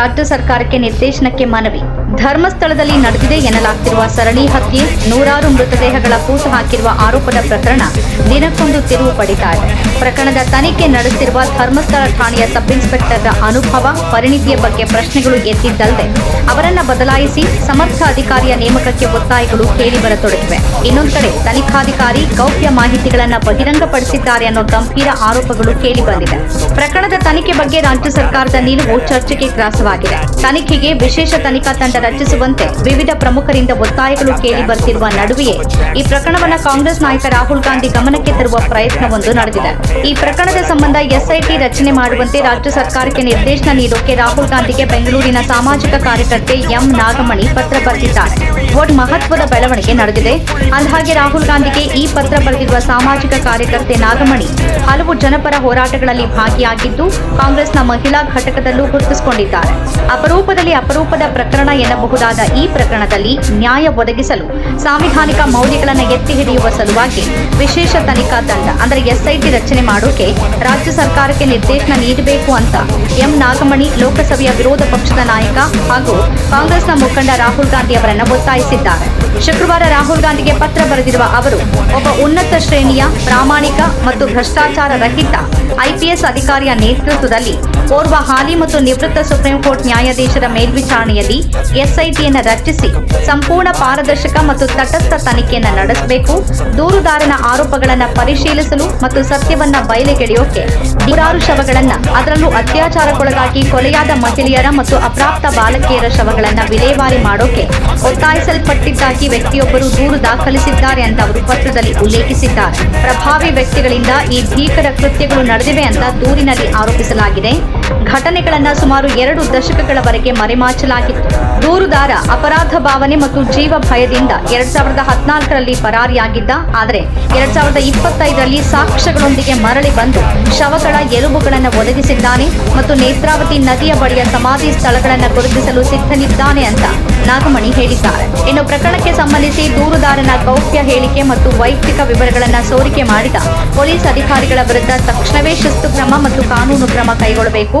ರಾಜ್ಯ ಸರ್ಕಾರಕ್ಕೆ ನಿರ್ದೇಶನಕ್ಕೆ ಮನವಿ. ಧರ್ಮಸ್ಥಳದಲ್ಲಿ ನಡೆದಿದೆ ಎನ್ನಲಾಗ್ತಿರುವ ಸರಣಿ ಹತ್ಯೆ, ನೂರಾರು ಮೃತದೇಹಗಳ ಕೂಸು ಹಾಕಿರುವ ಆರೋಪದ ಪ್ರಕರಣ ದಿನಕ್ಕೊಂದು ತಿರುವು ಪಡಿತಾರೆ ಪ್ರಕರಣದ ತನಿಖೆ ನಡೆಸಿರುವ ಧರ್ಮಸ್ಥಳ ಠಾಣೆಯ ಸಬ್ ಇನ್ಸ್ಪೆಕ್ಟರ್ನ ಅನುಭವ, ಪರಿಣಿತಿಯ ಬಗ್ಗೆ ಪ್ರಶ್ನೆಗಳು ಎದ್ದಿದ್ದಲ್ಲದೆ, ಅವರನ್ನ ಬದಲಾಯಿಸಿ ಸಮರ್ಥ ಅಧಿಕಾರಿಯ ನೇಮಕಕ್ಕೆ ಒತ್ತಾಯಗಳು ಕೇಳಿಬರತೊಡಗಿವೆ. ಇನ್ನೊಂದು ಕಡೆ ತನಿಖಾಧಿಕಾರಿ ಗೌಪ್ಯ ಮಾಹಿತಿಗಳನ್ನ ಬಹಿರಂಗಪಡಿಸಿದ್ದಾರೆ ಅನ್ನೋ ಗಂಭೀರ ಆರೋಪಗಳು ಕೇಳಿಬಂದಿದೆ. ಪ್ರಕರಣದ ತನಿಖೆ ಬಗ್ಗೆ ರಾಜ್ಯ ಸರ್ಕಾರದ ನಿಲುವು ಚರ್ಚೆಗೆ ಗ್ರಾಸವಾಗಿದೆ. ತನಿಖೆಗೆ ವಿಶೇಷ ತನಿಖಾ ತಂಡ ರಚಿಸುವಂತೆ ವಿವಿಧ ಪ್ರಮುಖರಿಂದ ಒತ್ತಾಯಗಳು ಕೇಳಿ ಬರ್ತಿರುವ ನಡುವೆಯೇ ಈ ಪ್ರಕರಣವನ್ನ ಕಾಂಗ್ರೆಸ್ ನಾಯಕ ರಾಹುಲ್ ಗಾಂಧಿ ಗಮನಕ್ಕೆ ತರುವ ಪ್ರಯತ್ನವೊಂದು ನಡೆದಿದೆ. ಈ ಪ್ರಕರಣದ ಸಂಬಂಧ ಎಸ್ಐಟಿ ರಚನೆ ಮಾಡುವಂತೆ ರಾಜ್ಯ ಸರ್ಕಾರಕ್ಕೆ ನಿರ್ದೇಶನ ನೀಡೋಕೆ ರಾಹುಲ್ ಗಾಂಧಿಗೆ ಬೆಂಗಳೂರಿನ ಸಾಮಾಜಿಕ ಕಾರ್ಯಕರ್ತೆ ಎಂ ನಾಗಮಣಿ ಪತ್ರ ಬರೆದಿದ್ದಾರೆ. ಒಟ್ಟು ಮಹತ್ವದ ಬೆಳವಣಿಗೆ ನಡೆದಿದೆ. ಅಂದಹಾಗೆ ರಾಹುಲ್ ಗಾಂಧಿಗೆ ಈ ಪತ್ರ ಬರೆದಿರುವ ಸಾಮಾಜಿಕ ಕಾರ್ಯಕರ್ತೆ ನಾಗಮಣಿ ಹಲವು ಜನಪರ ಹೋರಾಟಗಳಲ್ಲಿ ಭಾಗಿಯಾಗಿದ್ದು ಕಾಂಗ್ರೆಸ್ನ ಮಹಿಳಾ ಘಟಕದಲ್ಲೂ ಗುರುತಿಸಿಕೊಂಡಿದ್ದಾರೆ. ಅಪರೂಪದಲ್ಲಿ ಅಪರೂಪದ ಪ್ರಕರಣ ಎನ್ನಬಹುದಾದ ಈ ಪ್ರಕರಣದಲ್ಲಿ ನ್ಯಾಯ ಒದಗಿಸಲು ಸಾಂವಿಧಾನಿಕ ಮೌಲ್ಯಗಳನ್ನು ಎತ್ತಿ ಹಿಡಿಯುವ ಸಲುವಾಗಿ ವಿಶೇಷ ತನಿಖಾ ತಂಡ, ಅಂದರೆ ಎಸ್ಐಟಿ ರಚನೆ ಮಾಡೋಕೆ ರಾಜ್ಯ ಸರ್ಕಾರಕ್ಕೆ ನಿರ್ದೇಶನ ನೀಡಬೇಕು ಅಂತ ಎಂ ನಾಗಮಣಿ ಲೋಕಸಭೆಯ ವಿರೋಧ ಪಕ್ಷದ ನಾಯಕ ಹಾಗೂ ಕಾಂಗ್ರೆಸ್ನ ಮುಖಂಡ ರಾಹುಲ್ ಗಾಂಧಿ ಅವರನ್ನು ಒತ್ತಾಯಿಸಿದ್ದಾರೆ. ಶುಕ್ರವಾರ ರಾಹುಲ್ ಗಾಂಧಿಗೆ ಪತ್ರ ಬರೆದಿರುವ ಅವರು, ಒಬ್ಬ ಉನ್ನತ ಶ್ರೇಣಿಯ, ಪ್ರಾಮಾಣಿಕ ಮತ್ತು ಭ್ರಷ್ಟಾಚಾರ ರಹಿತ ಐಪಿಎಸ್ ಅಧಿಕಾರಿಯ ನೇತೃತ್ವದಲ್ಲಿ ಓರ್ವ ಹಾಲಿ ಮತ್ತು ನಿವೃತ್ತ ಸುಪ್ರೀಂ ನ್ಯಾಯಾಧೀಶರ ಮೇಲ್ವಿಚಾರಣೆಯಲ್ಲಿ ಎಸ್ಐಟಿಯನ್ನು ರಚಿಸಿ ಸಂಪೂರ್ಣ ಪಾರದರ್ಶಕ ಮತ್ತು ತಟಸ್ಥ ತನಿಖೆಯನ್ನು ನಡೆಸಬೇಕು. ದೂರುದಾರನ ಆರೋಪಗಳನ್ನು ಪರಿಶೀಲಿಸಲು ಮತ್ತು ಸತ್ಯವನ್ನ ಬಯಲಿಗೆಳೆಯೋಕೆ ನೂರಾರು ಶವಗಳನ್ನು, ಅದರಲ್ಲೂ ಅತ್ಯಾಚಾರಕ್ಕೊಳಗಾಗಿ ಕೊಲೆಯಾದ ಮಹಿಳೆಯರ ಮತ್ತು ಅಪ್ರಾಪ್ತ ಬಾಲಕಿಯರ ಶವಗಳನ್ನು ವಿಲೇವಾರಿ ಮಾಡೋಕೆ ಒತ್ತಾಯಿಸಲ್ಪಟ್ಟಿದ್ದಾಗಿ ವ್ಯಕ್ತಿಯೊಬ್ಬರು ದೂರು ದಾಖಲಿಸಿದ್ದಾರೆ ಅಂತ ಅವರು ಪತ್ರದಲ್ಲಿ ಉಲ್ಲೇಖಿಸಿದ್ದಾರೆ. ಪ್ರಭಾವಿ ವ್ಯಕ್ತಿಗಳಿಂದ ಈ ಭೀಕರ ಕೃತ್ಯಗಳು ನಡೆದಿವೆ ಅಂತ ದೂರಿನಲ್ಲಿ ಆರೋಪಿಸಲಾಗಿದೆ. ಘಟನೆಗಳನ್ನ ಸುಮಾರು ಎರಡು ದಶಕಗಳವರೆಗೆ ಮರೆಮಾಚಲಾಗಿತ್ತು. ದೂರುದಾರ, ಅಪರಾಧ ಭಾವನೆ ಮತ್ತು ಜೀವ ಭಯದಿಂದ ಎರಡ್ ಸಾವಿರದ ಹದಿನಾಲ್ಕರಲ್ಲಿ ಪರಾರಿಯಾಗಿದ್ದ, ಆದರೆ ಎರಡ್ ಸಾವಿರದ ಇಪ್ಪತ್ತೈದರಲ್ಲಿ ಸಾಕ್ಷ್ಯಗಳೊಂದಿಗೆ ಮರಳಿ ಬಂದು ಶವಗಳ ಎಲುಬುಗಳನ್ನು ಒದಗಿಸಿದ್ದಾನೆ ಮತ್ತು ನೇತ್ರಾವತಿ ನದಿಯ ಬಳಿಯ ಸಮಾಧಿ ಸ್ಥಳಗಳನ್ನು ಗುರುತಿಸಲು ಸಿದ್ಧನಿದ್ದಾನೆ ಅಂತ ನಾಗಮಣಿ ಹೇಳಿದ್ದಾರೆ. ಇನ್ನು ಪ್ರಕರಣಕ್ಕೆ ಸಂಬಂಧಿಸಿ ದೂರುದಾರನ ಗೌಪ್ಯ ಹೇಳಿಕೆ ಮತ್ತು ವೈಯಕ್ತಿಕ ವಿವರಗಳನ್ನು ಸೋರಿಕೆ ಮಾಡಿದ ಪೊಲೀಸ್ ಅಧಿಕಾರಿಗಳ ವಿರುದ್ಧ ತಕ್ಷಣವೇ ಶಿಸ್ತು ಕ್ರಮ ಮತ್ತು ಕಾನೂನು ಕ್ರಮ ಕೈಗೊಳ್ಳಬೇಕು.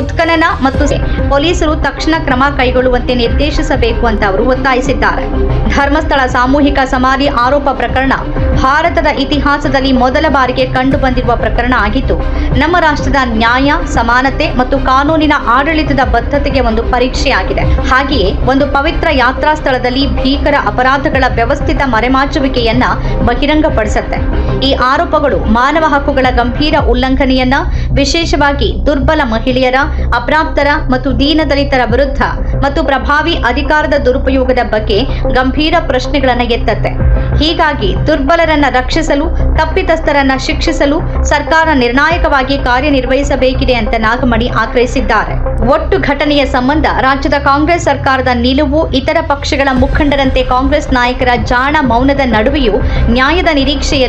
ಉತ್ಖನನ ಮತ್ತು ಪೊಲೀಸರು ತಕ್ಷಣ ಕ್ರಮ ಕೈಗೊಳ್ಳುವಂತೆ ನಿರ್ದೇಶಿಸಬೇಕು ಅಂತ ಅವರು ಒತ್ತಾಯಿಸಿದ್ದಾರೆ. ಧರ್ಮಸ್ಥಳ ಸಾಮೂಹಿಕ ಸಮಾಧಿ ಆರೋಪ ಪ್ರಕರಣ ಭಾರತದ ಇತಿಹಾಸದಲ್ಲಿ ಮೊದಲ ಬಾರಿಗೆ ಕಂಡುಬಂದಿರುವ ಪ್ರಕರಣ ಆಗಿದ್ದು, ನಮ್ಮ ರಾಷ್ಟ್ರದ ನ್ಯಾಯ, ಸಮಾನತೆ ಮತ್ತು ಕಾನೂನಿನ ಆಡಳಿತದ ಬದ್ಧತೆಗೆ ಒಂದು ಪರೀಕ್ಷೆಯಾಗಿದೆ. ಹಾಗೆಯೇ ಒಂದು ಪವಿತ್ರ ಯಾತ್ರಾ ಸ್ಥಳದಲ್ಲಿ ಭೀಕರ ಅಪರಾಧಗಳ ವ್ಯವಸ್ಥಿತ ಮರೆಮಾಚುವಿಕೆಯನ್ನ ಬಹಿರಂಗಪಡಿಸುತ್ತೆ. ಈ ಆರೋಪಗಳು ಮಾನವ ಹಕ್ಕುಗಳ ಗಂಭೀರ ಉಲ್ಲಂಘನೆಯನ್ನ ವಿಶೇಷವಾಗಿ ದುರ್ಬಲ ಮಹಿಳೆಯರ ಅಪ್ರಾಪ್ತರ ಮತ್ತು ದೀನದಲಿತರ ವಿರುದ್ಧ ಮತ್ತು ಪ್ರಭಾವಿ ಅಧಿಕಾರದ ದುರುಪಯೋಗದ ಬಗ್ಗೆ ಗಂಭೀರ ಪ್ರಶ್ನೆಗಳನ್ನು ಎತ್ತತ್ತೆ. ಹೀಗಾಗಿ ದುರ್ಬಲರನ್ನ ರಕ್ಷಿಸಲು, ತಪ್ಪಿತಸ್ಥರನ್ನ ಶಿಕ್ಷಿಸಲು ಸರ್ಕಾರ ನಿರ್ಣಾಯಕವಾಗಿ ಕಾರ್ಯನಿರ್ವಹಿಸಬೇಕಿದೆ ಅಂತ ನಾಗಮಣಿ ಆಗ್ರಹಿಸಿದ್ದಾರೆ. ಒಟ್ಟು ಘಟನೆಯ ಸಂಬಂಧ ರಾಜ್ಯದ ಕಾಂಗ್ರೆಸ್ ಸರ್ಕಾರದ ನಿಲುವು ಇತರ ಪಕ್ಷಗಳ ಮುಖಂಡರಂತೆ ಕಾಂಗ್ರೆಸ್ ನಾಯಕರ ಜಾಣ ಮೌನದ ನಡುವೆಯೂ ನ್ಯಾಯದ ನಿರೀಕ್ಷೆಯಲ್ಲಿ